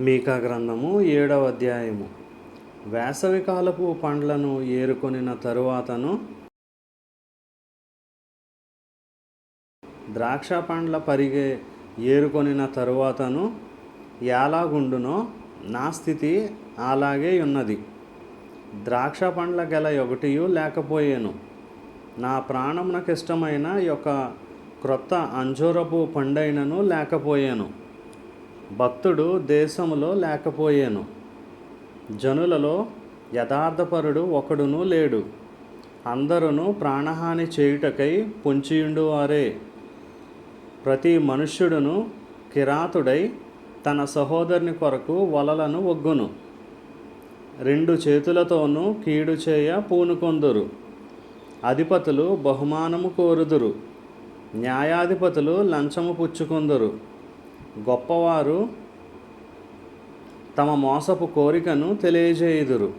మీకా గ్రంథము ఏడవ అధ్యాయము. వేసవికాలపు పండ్లను ఏరుకొనిన తరువాతను ద్రాక్ష పండ్ల పరిగే ఏరుకొనిన తరువాతను ఎలాగుండునో నా స్థితి అలాగే ఉన్నది. ద్రాక్ష పండ్ల గెల ఒకటియు లేకపోయాను. నా ప్రాణమునకిష్టమైన యొక్క క్రొత్త అంజూరపు పండైనను లేకపోయాను. భక్తుడు దేశములో లేకపోయాను. జనులలో యథార్థపరుడు ఒకడును లేడు. అందరూ ప్రాణహాని చేయుటకై పొంచియుండువారే. ప్రతి మనుష్యుడును కిరాతుడై తన సహోదరుని కొరకు వలలను ఒగ్గును. రెండు చేతులతోనూ కీడు చేయ పూనుకొందురు. అధిపతులు బహుమానము కోరుదురు. న్యాయాధిపతులు లంచము పుచ్చుకొందురు. గొప్పవారు తమ మోసపు కోరికను తెలియజేయుదురు.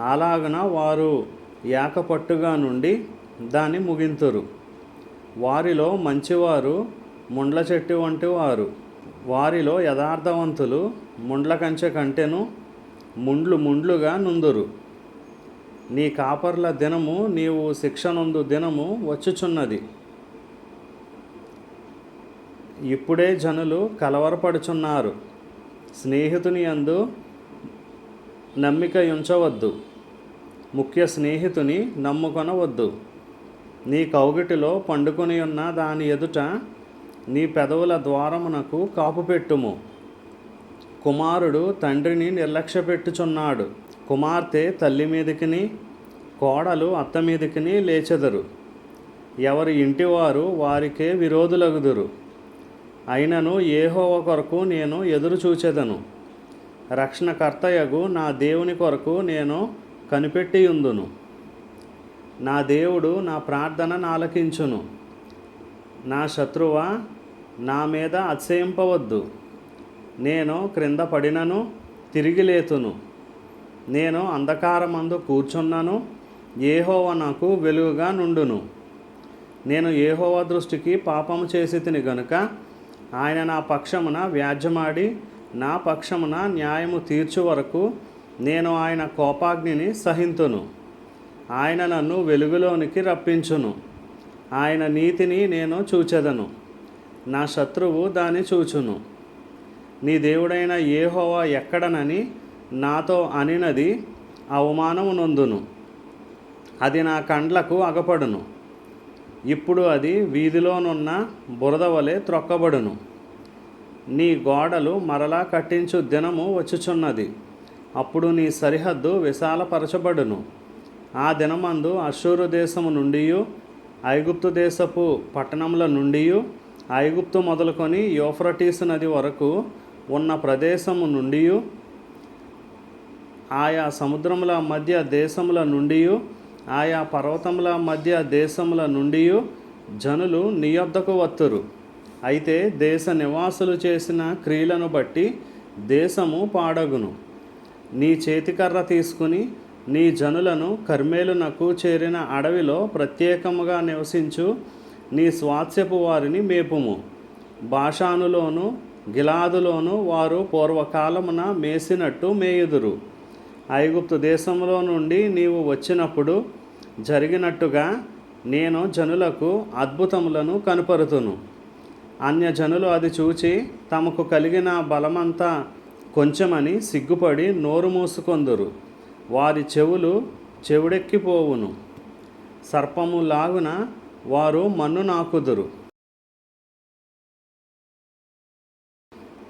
అలాగన వారు ఏకపట్టుగా నుండి దాన్ని ముగింతురు. వారిలో మంచివారు ముండ్ల చెట్టు వంటి వారు. వారిలో యథార్థవంతులు ముండ్ల కంచె కంటెను ముండ్లు ముండ్లుగా నుందురు. నీ కాపర్ల దినము నీవు శిక్షనందు దినము వచ్చుచున్నది. ఇప్పుడే జనులు కలవరపడుచున్నారు. స్నేహితుని యందు నమ్మిక ఉంచవద్దు ముఖ్య స్నేహితుని నమ్ముకొనవద్దు. నీ కౌగిటిలో పండుకొని ఉన్న దాని ఎదుట నీ పెదవుల ద్వారమునకు కాపు పెట్టుము కుమారుడు తండ్రిని నిర్లక్ష్యపెట్టుచున్నాడు. కుమార్తె తల్లి మీదకిని కోడలు అత్త మీదకిని లేచెదరు. ఎవరి ఇంటివారు వారికే విరోధులగుదురు. అయినను ఏహోవ కొరకు నేను ఎదురు చూచెదను. రక్షణకర్తయగు నా దేవుని కొరకు నేను కనిపెట్టియుందును. నా దేవుడు నా ప్రార్థన నాలకించును. నా శత్రువ నా మీద అతిశయింపవద్దు. నేను క్రింద పడినను తిరిగి లేతును. నేను అంధకారమందు కూర్చున్నాను. ఏహోవ నాకు వెలుగుగా నుండును. నేను ఏహోవ దృష్టికి పాపము చేసి తిని గనుక ఆయన నా పక్షమున వ్యాజ్యమాడి నా పక్షమున న్యాయము తీర్చు వరకు నేను ఆయన కోపాగ్నిని సహింతును. ఆయన నన్ను వెలుగులోనికి రప్పించును. ఆయన నీతిని నేను చూచెదను. నా శత్రువు దాన్ని చూచును. నీ దేవుడైన ఏహోవా ఎక్కడనని నాతో అనినది అవమానము నొందును. అది నా కండ్లకు అగపడును. ఇప్పుడు అది వీధిలోనున్న బురద వలె త్రొక్కబడును. నీ గోడలు మరలా కట్టించు దినము వచ్చుచున్నది. అప్పుడు నీ సరిహద్దు విశాలపరచబడును. ఆ దినమందు అశూరు దేశము నుండి ఐగుప్తు దేశపు పట్టణముల నుండి ఐగుప్తు మొదలుకొని యోఫ్రటీస్ నది వరకు ఉన్న ప్రదేశము నుండి ఆయా సముద్రముల మధ్య దేశముల నుండి ఆయా పర్వతముల మధ్య దేశముల నుండి జనులు నీ వత్తురు. అయితే దేశ నివాసులు చేసిన క్రియలను బట్టి దేశము పాడగును. నీ చేతికర్ర తీసుకుని నీ జనులను కర్మేలునకు చేరిన అడవిలో ప్రత్యేకముగా నివసించు. నీ స్వాత్స్యపు వారిని మేపుము. భాషానులోను గిలాదులోను వారు పూర్వకాలమున మేసినట్టు మేయుదురు. ఐగుప్తు దేశంలో నుండి నీవు వచ్చినప్పుడు జరిగినట్టుగా నేను జనులకు అద్భుతములను కనుపరుతును. అన్యజనులు అది చూచి తమకు కలిగిన బలమంతా కొంచెమని సిగ్గుపడి నోరు మూసుకొందురు. వారి చెవులు చెవుడెక్కిపోవును. సర్పము లాగున వారు మన్ను నాకుదురు.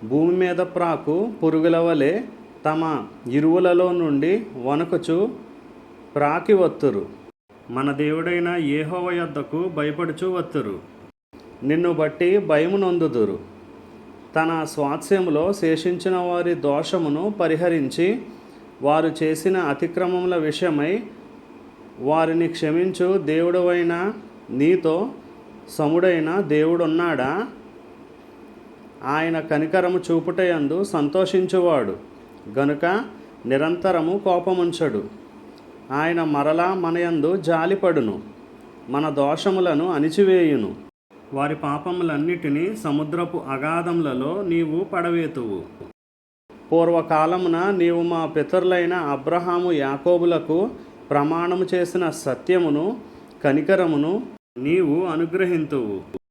భూమి మీద ప్రాకు పురుగుల వలె తమ ఇరువులలో నుండి వణకుచు ప్రాకి వత్తురు మన దేవుడైన ఏహోవ యొద్దకు భయపడుచు వత్తురు. నిన్ను బట్టి భయము నొందుదురు. తన స్వాస్యములో శేషించిన వారి దోషమును పరిహరించి వారు చేసిన అతిక్రమముల విషయమై వారిని క్షమించు దేవుడవైన నీతో సముడైన దేవుడున్నాడా? ఆయన కనికరము చూపుటయందు సంతోషించువాడు. గనుక నిరంతరము కోపముంచడు. ఆయన మరలా మనయందు జాలిపడును మన దోషములను అణిచివేయును. వారి పాపములన్నిటినీ సముద్రపు అగాధములలో నీవు పడవేతువు. పూర్వకాలమున నీవు మా పితరులైన అబ్రహాము యాకోబులకు ప్రమాణము చేసిన సత్యమును కనికరమును నీవు అనుగ్రహింతువు.